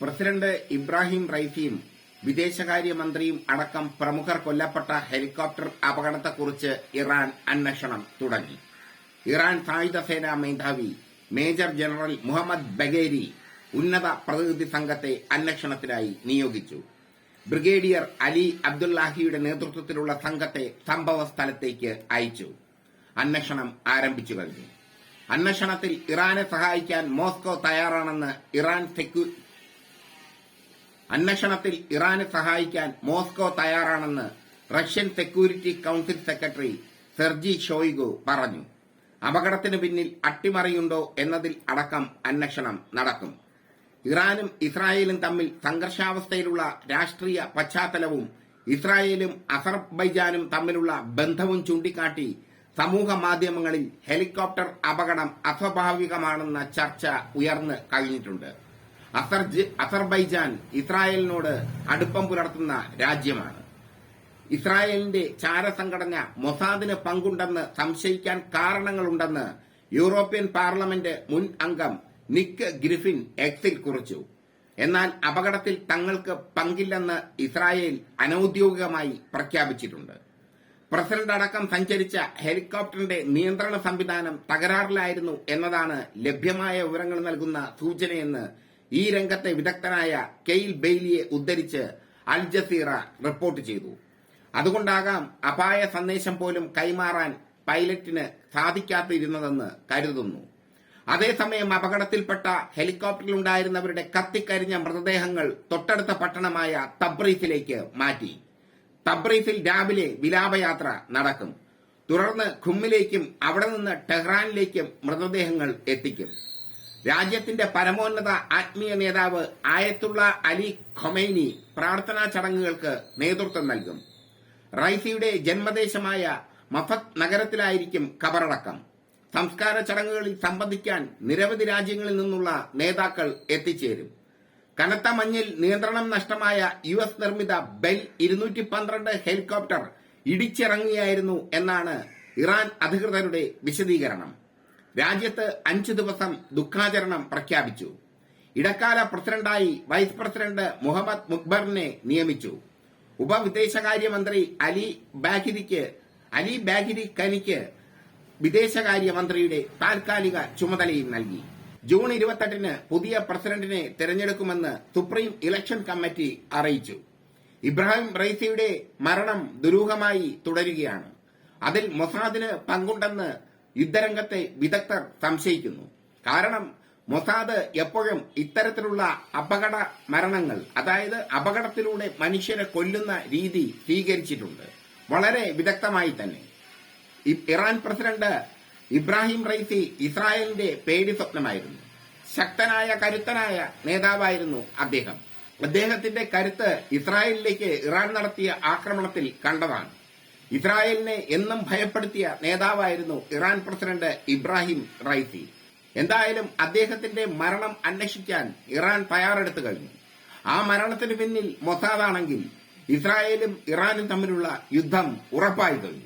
President Ibrahim റൈസിയും വിദേശകാര്യമന്ത്രിയും അടക്കം പ്രമുഖർ കൊല്ലപ്പെട്ട ഹെലികോപ്റ്റർ അപകടത്തെക്കുറിച്ച് ഇറാൻ അന്വേഷണം തുടങ്ങി. ഇറാൻ സായുധ സേനാ മേധാവി മേജർ ജനറൽ മുഹമ്മദ് ബഗേരി ഉന്നത പ്രതിനിധി സംഘത്തെ അന്വേഷണത്തിനായി നിയോഗിച്ചു. ബ്രിഗേഡിയർ അലി അബ്ദുല്ലാഹിയുടെ നേതൃത്വത്തിലുള്ള സംഘത്തെ സംഭവ സ്ഥലത്തേക്ക് അയച്ചു. അന്വേഷണം ആരംഭിച്ചു കഴിഞ്ഞു. അന്വേഷണത്തിൽ ഇറാനെ സഹായിക്കാൻ മോസ്കോ തയ്യാറാണെന്ന് ഇറാൻ അന്വേഷണത്തിൽ ഇറാനെ സഹായിക്കാൻ മോസ്കോ തയ്യാറാണെന്ന് Russian security council secretary Sergei Shoigu പറഞ്ഞു. അപകടത്തിന് പിന്നിൽ അട്ടിമറിയുണ്ടോ എന്നതിൽ അടക്കം അന്വേഷണം നടക്കും. ഇറാനും ഇസ്രായേലും തമ്മിൽ സംഘർഷാവസ്ഥയിലുള്ള രാഷ്ട്രീയ പശ്ചാത്തലവും ഇസ്രായേലും അസർബൈജാനും തമ്മിലുള്ള ബന്ധവും ചൂണ്ടിക്കാട്ടി സമൂഹ മാധ്യമങ്ങളിൽ ഹെലികോപ്റ്റർ അപകടം അസ്വാഭാവികമാണെന്ന ചർച്ച ഉയർന്നു കഴിഞ്ഞിട്ടുണ്ട്. അസർബൈജാൻ ഇസ്രായേലിനോട് അടുപ്പം പുലർത്തുന്ന രാജ്യമാണ്. ഇസ്രായേലിന്റെ ചാരസംഘടന മൊസാദിന് പങ്കുണ്ടെന്ന് സംശയിക്കാൻ കാരണങ്ങളുണ്ടെന്ന് യൂറോപ്യൻ പാർലമെന്റ് മുൻ അംഗം നിക്ക് ഗ്രിഫിൻ എക്സിൽ കുറിച്ചു. എന്നാൽ അപകടത്തിൽ തങ്ങൾക്ക് പങ്കില്ലെന്ന് ഇസ്രായേൽ അനൌദ്യോഗികമായി പ്രഖ്യാപിച്ചിട്ടുണ്ട്. പ്രസിഡന്റ് അടക്കം സഞ്ചരിച്ച ഹെലികോപ്റ്ററിന്റെ നിയന്ത്രണ സംവിധാനം തകരാറിലായിരുന്നു എന്നതാണ് ലഭ്യമായ വിവരങ്ങൾ നൽകുന്ന സൂചനയെന്ന് ഈ രംഗത്തെ വിദഗ്ധനായ കെയിൽ ബെയ്ലിയെ ഉദ്ധരിച്ച് അൽ ജസീറ റിപ്പോർട്ട് ചെയ്തു. അതുകൊണ്ടാകാം അപായ സന്ദേശം പോലും കൈമാറാൻ പൈലറ്റിന് സാധിക്കാത്തിരുന്നതെന്ന് കരുതുന്നു. അതേസമയം അപകടത്തിൽപ്പെട്ട ഹെലികോപ്റ്ററിലുണ്ടായിരുന്നവരുടെ കത്തിക്കരിഞ്ഞ മൃതദേഹങ്ങൾ തൊട്ടടുത്ത പട്ടണമായ തബ്രീസിലേക്ക് മാറ്റി. തബ്രീസിൽ രാവിലെ വിലാപയാത്ര നടക്കും. തുടർന്ന് ഖുമ്മിലേക്കും അവിടെ നിന്ന് ടെഹ്റാനിലേക്കും മൃതദേഹങ്ങൾ എത്തിക്കും. രാജ്യത്തിന്റെ പരമോന്നത ആത്മീയ നേതാവ് ആയത്തുള്ള അലി ഖൊമൈനി പ്രാർത്ഥനാ ചടങ്ങുകൾക്ക് നേതൃത്വം നൽകും. റൈസിയുടെ ജന്മദേശമായ മഫത് നഗരത്തിലായിരിക്കും കബറടക്കം സംസ്കാര ചടങ്ങുകളിൽ സംബന്ധിക്കാൻ നിരവധി രാജ്യങ്ങളിൽ നിന്നുള്ള നേതാക്കൾ എത്തിച്ചേരും. കനത്ത മഞ്ഞിൽ നിയന്ത്രണം നഷ്ടമായ യു എസ് നിർമ്മിത ബെൽ ഇരുന്നൂറ്റി പന്ത്രണ്ട് ഹെലികോപ്റ്റർ ഇടിച്ചിറങ്ങിയായിരുന്നു എന്നാണ് ഇറാൻ അധികൃതരുടെ വിശദീകരണം. രാജ്യത്ത് അഞ്ചു ദിവസം ദുഃഖാചരണം പ്രഖ്യാപിച്ചു. ഇടക്കാല പ്രസിഡന്റായി വൈസ് പ്രസിഡന്റ് മുഹമ്മദ് മുക്ബറിനെ നിയമിച്ചു. ഉപവിദേശകാര്യമന്ത്രി അലി ബാഹിരിക്ക് അലി ബാഹിരി കനിക്ക് വിദേശകാര്യമന്ത്രിയുടെ താൽക്കാലിക ചുമതലയും നൽകി. ജൂൺ ഇരുപത്തെട്ടിന് പുതിയ പ്രസിഡന്റിനെ തെരഞ്ഞെടുക്കുമെന്ന് സുപ്രീം ഇലക്ഷൻ കമ്മിറ്റി അറിയിച്ചു. ഇബ്രാഹിം റൈസിയുടെ മരണം ദുരൂഹമായി തുടരുകയാണ്. അതിൽ മൊസാദിന് പങ്കുണ്ടെന്ന് യുദ്ധരംഗത്തെ വിദഗ്ധർ സംശയിക്കുന്നു. കാരണം മൊസാദ് എപ്പോഴും ഇത്തരത്തിലുള്ള അപകട മരണങ്ങൾ അതായത് അപകടത്തിലൂടെ മനുഷ്യരെ കൊല്ലുന്ന രീതി സ്വീകരിച്ചിട്ടുണ്ട്. വളരെ വിദഗ്ധമായി തന്നെ. ഇറാൻ പ്രസിഡന്റ് ഇബ്രാഹിം റൈസി ഇസ്രായേലിന്റെ പേടി സ്വപ്നമായിരുന്നു. ശക്തനായ കരുത്തനായ നേതാവായിരുന്നു അദ്ദേഹം. അദ്ദേഹത്തിന്റെ കരുത്ത് ഇസ്രായേലിലേക്ക് ഇറാൻ നടത്തിയ ആക്രമണത്തിൽ കണ്ടതാണ്. ഇസ്രായേലിനെ എന്നും ഭയപ്പെടുത്തിയ നേതാവായിരുന്നു ഇറാൻ പ്രസിഡന്റ് ഇബ്രാഹിം റൈസി. എന്തായാലും അദ്ദേഹത്തിന്റെ മരണം അന്വേഷിക്കാൻ ഇറാൻ തയ്യാറെടുത്തു കഴിഞ്ഞു. ആ മരണത്തിന് പിന്നിൽ മൊസാദാണെങ്കിൽ ഇസ്രായേലും ഇറാനും തമ്മിലുള്ള യുദ്ധം ഉറപ്പായി കഴിഞ്ഞു.